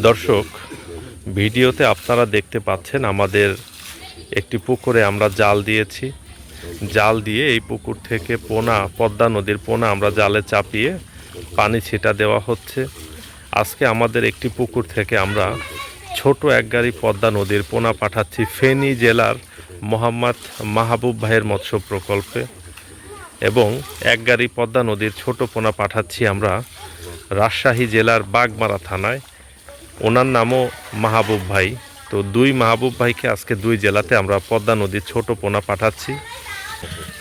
দর্শক, ভিডিওতে আপনারা দেখতে পাচ্ছেন আমাদের একটি পুকুরে আমরা জাল দিয়েছি। জাল দিয়ে এই পুকুর থেকে পোনা, পদ্মা নদীর পোনা আমরা জালে চাপিয়ে পানি ছিটা দেওয়া হচ্ছে। আজকে আমাদের একটি পুকুর থেকে আমরা ছোট এক গাড়ি পদ্মা নদীর পোনা পাঠাচ্ছি ফেনী জেলার মোহাম্মদ মাহবুব ভাইয়ের মৎস্য প্রকল্পে এবং এক গাড়ি পদ্মা নদীর ছোট পোনা পাঠাচ্ছি আমরা রাজশাহী জেলার বাগমারা থানায়। ওনার নামও মাহবুব ভাই। তো দুই মাহবুব ভাইকে আজকে দুই জেলাতে আমরা পদ্মা নদীর ছোট পোনা পাঠাচ্ছি।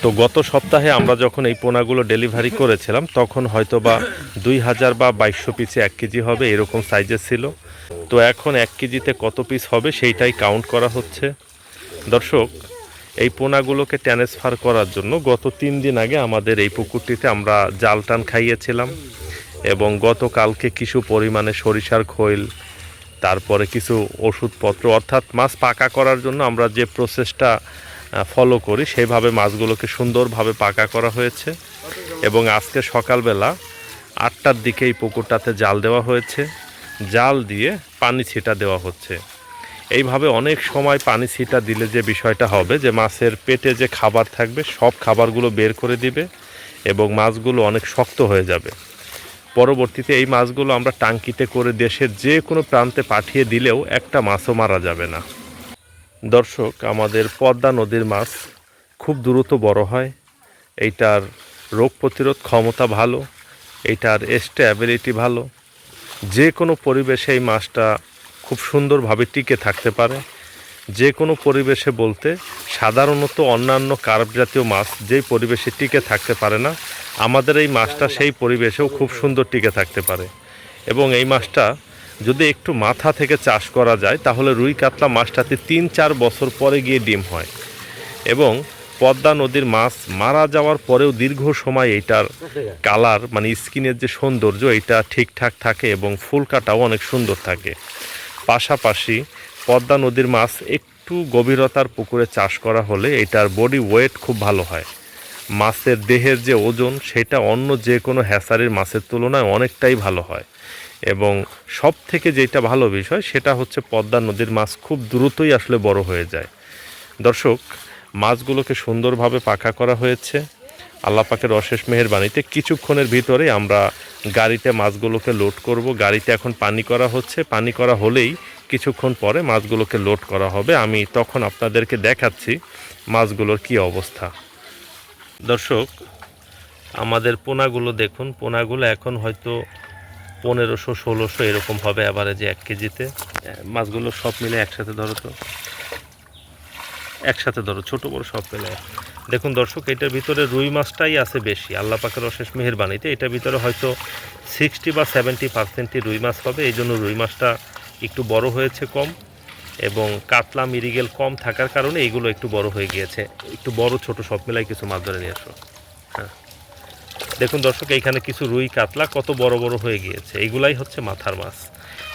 তো গত সপ্তাহে আমরা যখন এই পোনাগুলো ডেলিভারি করেছিলাম, তখন হয়তো বা দুই হাজার বা বাইশশো পিসে এক কেজি হবে, এরকম সাইজের ছিল। তো এখন এক কেজিতে কত পিস হবে সেইটাই কাউন্ট করা হচ্ছে। দর্শক, এই পোনাগুলোকে ট্রান্সফার করার জন্য গত তিন দিন আগে আমাদের এই পুকুরটিতে আমরা জাল টান খাইয়েছিলাম এবং গতকালকে কিছু পরিমাণে সরিষার খৈল তারপরে কিছু ওষুধপত্র, অর্থাৎ মাছ পাকা করার জন্য আমরা যে প্রসেসটা ফলো করি, সেইভাবে মাছগুলোকে সুন্দরভাবে পাকা করা হয়েছে। এবং আজকে সকালবেলা আটটার দিকে এই পুকুরটাতে জাল দেওয়া হয়েছে। জাল দিয়ে পানি ছিটা দেওয়া হচ্ছে। এইভাবে অনেক সময় পানি ছিটা দিলে যে বিষয়টা হবে, যে মাছের পেটে যে খাবার থাকবে, সব খাবারগুলো বের করে দিবে এবং মাছগুলো অনেক শক্ত হয়ে যাবে। পরবর্তীতে এই মাছগুলো আমরা টাঙ্কিতে করে দেশের যে কোনো প্রান্তে পাঠিয়ে দিলেও একটা মাছও মারা যাবে না। দর্শক, আমাদের পদ্মা নদীর মাছ খুব দ্রুত বড় হয়। এইটার রোগ প্রতিরোধ ক্ষমতা ভালো, এইটার স্টেবিলিটি ভালো। যে কোনো পরিবেশে এই মাছটা খুব সুন্দরভাবে টিকে থাকতে পারে। যে কোনো পরিবেশে বলতে সাধারণত অন্যান্য কার্প জাতীয় মাছ যেই পরিবেশে টিকে থাকতে পারে না, আমাদের এই মাছটা সেই পরিবেশেও খুব সুন্দর টিকে থাকতে পারে। এবং এই মাছটা যদি একটু মাথা থেকে চাষ করা যায়, তাহলে রুই কাতলা মাছটাতে তিন চার বছর পরে গিয়ে ডিম হয়। এবং পদ্মা নদীর মাছ মারা যাওয়ার পরেও দীর্ঘ সময় এইটার কালার মানে স্কিনের যে সৌন্দর্য এটা ঠিকঠাক থাকে এবং ফুল কাটাও অনেক সুন্দর থাকে। পাশাপাশি পদ্মা নদীর মাছ একটু গভীরতার পুকুরে চাষ করা হলে এটার বডি ওয়েট খুব ভালো হয়। মাছের দেহের যে ওজন, সেটা অন্য যে কোনো হ্যাসারির মাছের তুলনায় অনেকটাই ভালো হয়। এবং সব থেকে যেটা ভালো বিষয়, সেটা হচ্ছে পদ্মা নদীর মাছ খুব দ্রুতই আসলে বড় হয়ে যায়। দর্শক, মাছগুলোকে সুন্দরভাবে পাকা করা হয়েছে। আল্লাহ পাকের অশেষ মেহেরবানিতে কিছুক্ষণের ভিতরে আমরা গাড়িতে মাছগুলোকে লোড করব। গাড়িতে এখন পানি করা হচ্ছে। পানি করা হলেই কিছুক্ষণ পরে মাছগুলোকে লোড করা হবে। আমি তখন আপনাদেরকে দেখাচ্ছি মাছগুলোর কি অবস্থা। দর্শক, আমাদের পোনাগুলো দেখুন। পোনাগুলো এখন হয়তো পনেরোশো, ষোলোশো এরকম হবে অ্যাভারেজে এক কেজিতে। মাছগুলো সব মিলে একসাথে ধরো তো। একসাথে ধরো, ছোট বড় সব মিলে। দেখুন দর্শক, এটার ভিতরে রুই মাছটাই আছে বেশি। আল্লাহ পাকের অশেষ মেহেরবানিতে। এটার ভিতরে হয়তো সিক্সটি বা সেভেন্টি পার্সেন্টই রুই মাছ হবে এই জন্য রুই মাছটা একটু বড় হয়েছে কম এবং কাতলা মিরিগেল কম থাকার কারণে এইগুলো একটু বড় হয়ে গিয়েছে। একটু বড়, ছোট সব মিলাই কিছু মাছ ধরে নিয়ে আসো। হ্যাঁ। দেখুন দর্শক, এইখানে কিছু রুই কাতলা কত বড় বড় হয়ে গিয়েছে। এইগুলাই হচ্ছে মাথার মাছ।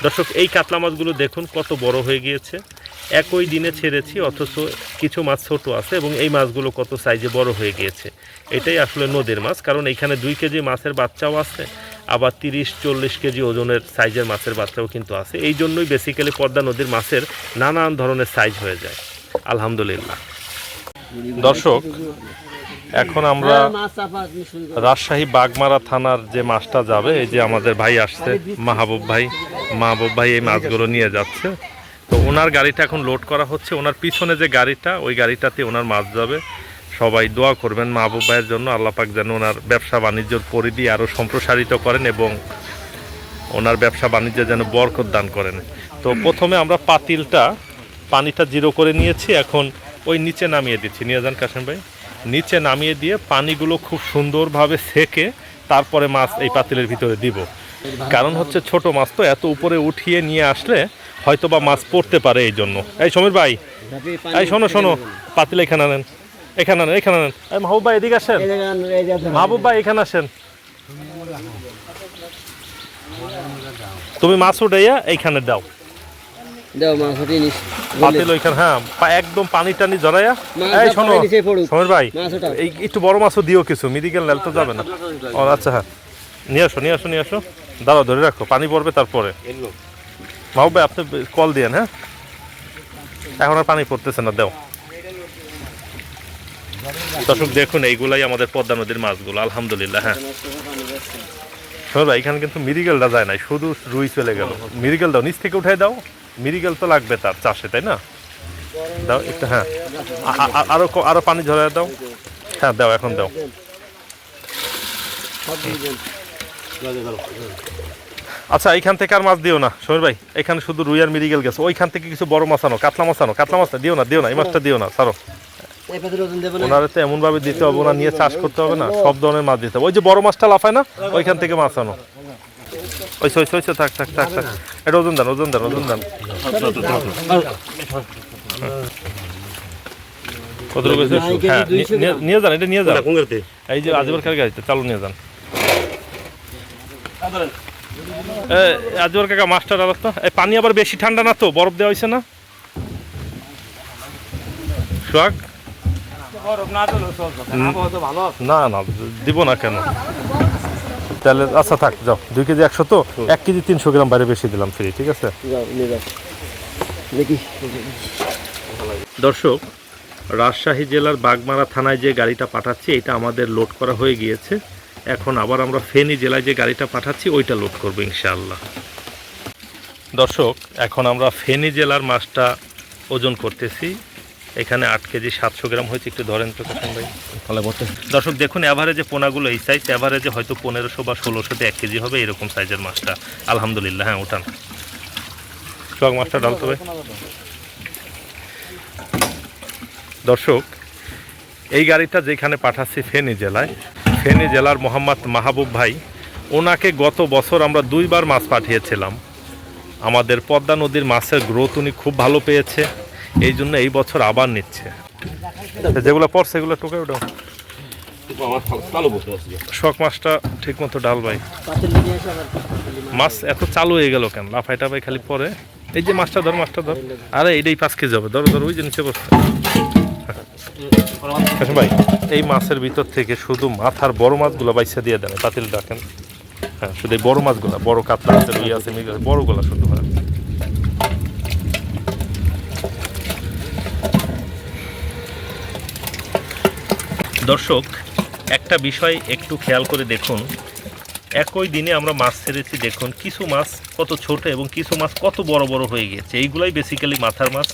দর্শক, এই কাতলা মাছগুলো দেখুন কত বড় হয়ে গিয়েছে। একই দিনে ছেড়েছি, অথচ কিছু মাছ ছোট আছে এবং এই মাছগুলো কত সাইজে বড় হয়ে গিয়েছে। এটাই আসলে নদীর মাছ, কারণ এইখানে দুই কেজি মাছের বাচ্চাও আছে। আবার তিরিশ চল্লিশ কেজি ওজনের সাইজের মাছের বাচ্চাও কিন্তু আছে। এই জন্যই বেসিক্যালি পদ্মা নদীর মাছের নানান ধরনের সাইজ হয়ে যায়। আলহামদুলিল্লাহ। দর্শক এখন আমরা রাজশাহী বাগমারা থানার যে মাছটা যাবে এই যে আমাদের ভাই আসছে মাহবুব ভাই। মাহবুব ভাই এই মাছগুলো নিয়ে যাচ্ছে। তো ওনার গাড়িটা এখন লোড করা হচ্ছে। ওনার পিছনে যে গাড়িটা ওই গাড়িটাতে ওনার মাছ যাবে। সবাই দোয়া করবেন মাহবুব ভাইয়ের জন্য। আল্লাপাক যেন ওনার ব্যবসা বাণিজ্যর পরিধি আরও সম্প্রসারিত করেন এবং ওনার ব্যবসা বাণিজ্যে যেন বরকত দান করেন। তো প্রথমে আমরা পাতিলটা, পানিটা জিরো করে নিয়েছি, এখন ওই নিচে নামিয়ে দিচ্ছি। নিয়ে যান কাশেম ভাই। নিচে নামিয়ে দিয়ে পানিগুলো খুব সুন্দরভাবে সেকে তারপরে মাছ এই পাতিলের ভিতরে দিব। কারণ হচ্ছে ছোট মাছ তো এত উপরে উঠিয়ে নিয়ে আসলে হয়তো বা মাছ পড়তে পারে এই জন্য এই সমীর ভাই, এই শোনো শোনো, পাতিল এখানে আনেন। এখানে আনেন এখানে আনেন। এই মাহবুব ভাই এদিকে আসেন। মাহবুব ভাই এখানে আসেন। তুমি মাছ উঠাইয়া এইখানে দাও। দাও মাছ উঠিয়ে নিস। পাতিল ওইখানে হ্যাঁ একদম পানি টানি জড়াইয়া এই শোনো। সমীর ভাই এই একটু বড় মাছও দিও কিছু মেডিকেল নেল তো যাবে না। ও আচ্ছা হ্যাঁ। নিয়ে আসো নিয়ে আসো নিয়ে আসো। দাঁড়াও ধরে রাখো পানি পড়বে তারপরে। মাহবুব ভাই আপনি কল দিয়েন হ্যাঁ? এখন আর পানি পড়তেছে না দেও। দর্শক, দেখুন, এইগুলাই আমাদের পদ্মা নদীর মাছগুলো, আলহামদুলিল্লাহ হ্যাঁ। শোনো এখানে কিন্তু মিরিগেলটা যায় নাই, শুধু রুই চলে গেল। মিরিগেল দাও, নিচ থেকে উঠাই দাও, মিরিগেল তো লাগবে তার চাষে, তাই না? দাও, একটু হ্যাঁ। আরও আরও পানি ঝরাই দাও। হ্যাঁ দাও, এখন দাও। আচ্ছা এইখান থেকে আর মাছ দিও না, সমীর ভাই। এখানে শুধু রুই আর মিরিগেল গেছে। ওইখান থেকে কিছু বড় মাছ আনো, কাতলা মাছ আনো, কাতলা মাছটা দিও না দিও না, এই মাছটা দিও না সারো ওনারে তো এমন ভাবে দিতে হবে ওনা নিয়ে চাষ করতে হবে না সব ধরনের মাছ দিতে হবে। ওই যে বড় মাছটা লাফায় না ওইখান থেকে মাছ আনো। ওই থাক থাক থাক থাক। এটা ওজন দেন ওজন দেন ওজন দেন? নয় হ্যাঁ, নিয়ে- যান এটা নিয়ে যান। এই যে আজিবার কার গাড়িতে চালু নিয়ে যান। এ, আজিবার কাকা মাছটা ডালো তো এই পানি আবার বেশি ঠান্ডা না তো? বরফ দেওয়া হয়েছে না? সোহাগ? না না দিব না কেন? তাহলে আচ্ছা থাক যাও। দুই কেজি একশো তো এক কেজি তিনশো গ্রাম বাইরে বেশি দিলাম ফ্রি ঠিক আছে? দর্শক রাজশাহী জেলার বাগমারা থানায় যে গাড়িটা পাঠাচ্ছি এটা আমাদের লোড করা হয়ে গিয়েছে। এখন আবার আমরা ফেনী জেলায় যে গাড়িটা পাঠাচ্ছি ওইটা লোড করব ইনশাআল্লাহ। দর্শক এখন আমরা ফেনী জেলার মাছটা ওজন করতেছি। এখানে আট কেজি সাতশো গ্রাম হয়েছে। একটু ধরেন তো কাকান ভাই। তাহলে বলতে দর্শক দেখুন অ্যাভারেজে পোনাগুলো এই সাইজ অ্যাভারেজে হয়তো পনেরোশো বা ষোলোশোতে এক কেজি হবে এরকম সাইজের মাছটা। আলহামদুলিল্লাহ হ্যাঁ ওঠান সব মাছটা ডালতে হবে দর্শক এই গাড়িটা যেখানে পাঠাচ্ছি ফেনী জেলায় ফেনী জেলার মোহাম্মদ মাহবুব ভাই ওনাকে গত বছর আমরা দুইবার মাছ পাঠিয়েছিলাম। আমাদের পদ্মা নদীর মাছের গ্রোথ উনি খুব ভালো পেয়েছে। এই জন্য এই বছর আবার নিচ্ছে। যেগুলো পড়ছে সেগুলো টোকে ওটাও শখ মাছটা ঠিক মতো ডাল ভাই। মাছ এত চালু হয়ে গেল কেন? লাফাই টাফাই খালি পরে এই যে মাছটা ধর মাছটা ধর। আরে এইটাই পাঁচ কেজি হবে। ধরো ধরো ওই যে নিচে বসছে ভাই এই মাছের ভিতর থেকে শুধু মাথার বড় মাছগুলো বাইসা দিয়ে দেন পাতিল ডাকেন। হ্যাঁ শুধু এই বড় মাছগুলো বড় কাতলা আছে রুই আছে, বড়গুলো শুধু হ্যাঁ। দর্শক, একটা বিষয় একটু খেয়াল করে দেখুন। একই দিনে আমরা মাছ ছেড়েছি, দেখুন, কিছু মাছ কত ছোট এবং কিছু মাছ কত বড় বড় হয়ে গেছে এইগুলাই বেসিক্যালি মাথার মাছ।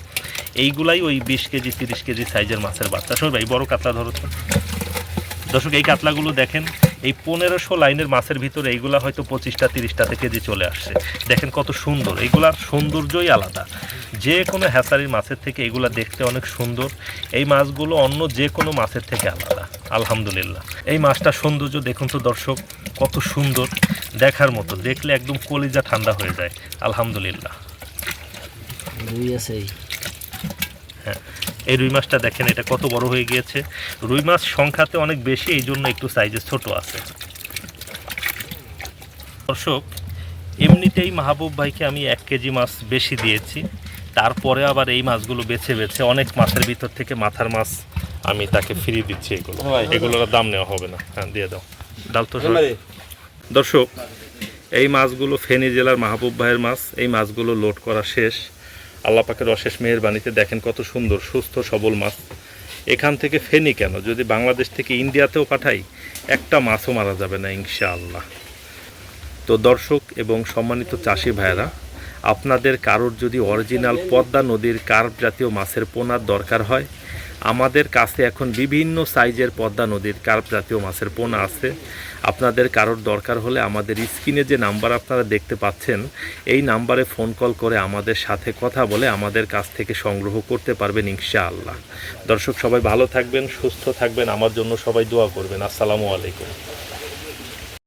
এইগুলাই ওই বিশ কেজি, তিরিশ কেজি সাইজের মাছের বাচ্চা। ভাই, বড় কাতলা ধরো দর্শক, এই কাতলাগুলো দেখেন এই পনেরোশো লাইনের মাছের ভিতরে এইগুলা হয়তো পঁচিশটা তিরিশটাতে কেজি চলে আসছে। দেখেন কত সুন্দর। এইগুলার সৌন্দর্যই আলাদা। যে কোনো হ্যাসারির মাছের থেকে এগুলা দেখতে অনেক সুন্দর। এই মাছগুলো অন্য যে কোনো মাছের থেকে আলাদা। আলহামদুলিল্লাহ। এই মাছটার সৌন্দর্য দেখুন তো দর্শক, কত সুন্দর। দেখার মতো। দেখলে একদম কলিজা ঠান্ডা হয়ে যায়। আলহামদুলিল্লাহ। এই। রুই মাছটা দেখেন এটা কত বড় হয়ে গিয়েছে। রুই মাছ সংখ্যাতে অনেক বেশি এই জন্য একটু সাইজে ছোট আছে। দর্শক এমনিতেই মাহবুব ভাইকে আমি এক কেজি মাছ বেশি দিয়েছি। তারপরে আবার এই মাছগুলো বেছে বেছে অনেক মাছের ভিতর থেকে মাথার মাছ আমি তাকে ফিরিয়ে দিচ্ছি এগুলো। এগুলোর দাম নেওয়া হবে না। হ্যাঁ দিয়ে দাও। ডাল তো দর্শক এই মাছগুলো ফেনী জেলার মাহবুব ভাইয়ের মাছ। এই মাছগুলো লোড করা শেষ। আল্লাহ পাকের অশেষ মেহেরবানিতে দেখেন কত সুন্দর, সুস্থ, সবল মাছ। এখান থেকে ফেনি কেন? যদি বাংলাদেশ থেকে ইন্ডিয়াতেও পাঠাই, একটা মাছও মারা যাবে না, ইনশাআল্লাহ। তো দর্শক এবং সম্মানিত চাষি ভাইয়েরা আপনাদের কারোর যদি অরিজিনাল পদ্মা নদীর কার্প জাতীয় মাছের পোনার দরকার হয়, আমাদের কাছে এখন বিভিন্ন সাইজের পদ্মা নদীর কার্প জাতীয় মাছের পোনা আছে। আপনাদের কারোর দরকার হলে আমাদের স্ক্রিনে যে নাম্বার আপনারা দেখতে পাচ্ছেন, এই নাম্বারে ফোন কল করে আমাদের সাথে কথা বলে আমাদের কাছ থেকে সংগ্রহ করতে পারবেন ইনশাআল্লাহ। দর্শক সবাই ভালো থাকবেন, সুস্থ থাকবেন, আমার জন্য সবাই দোয়া করবেন। আসসালামু আলাইকুম।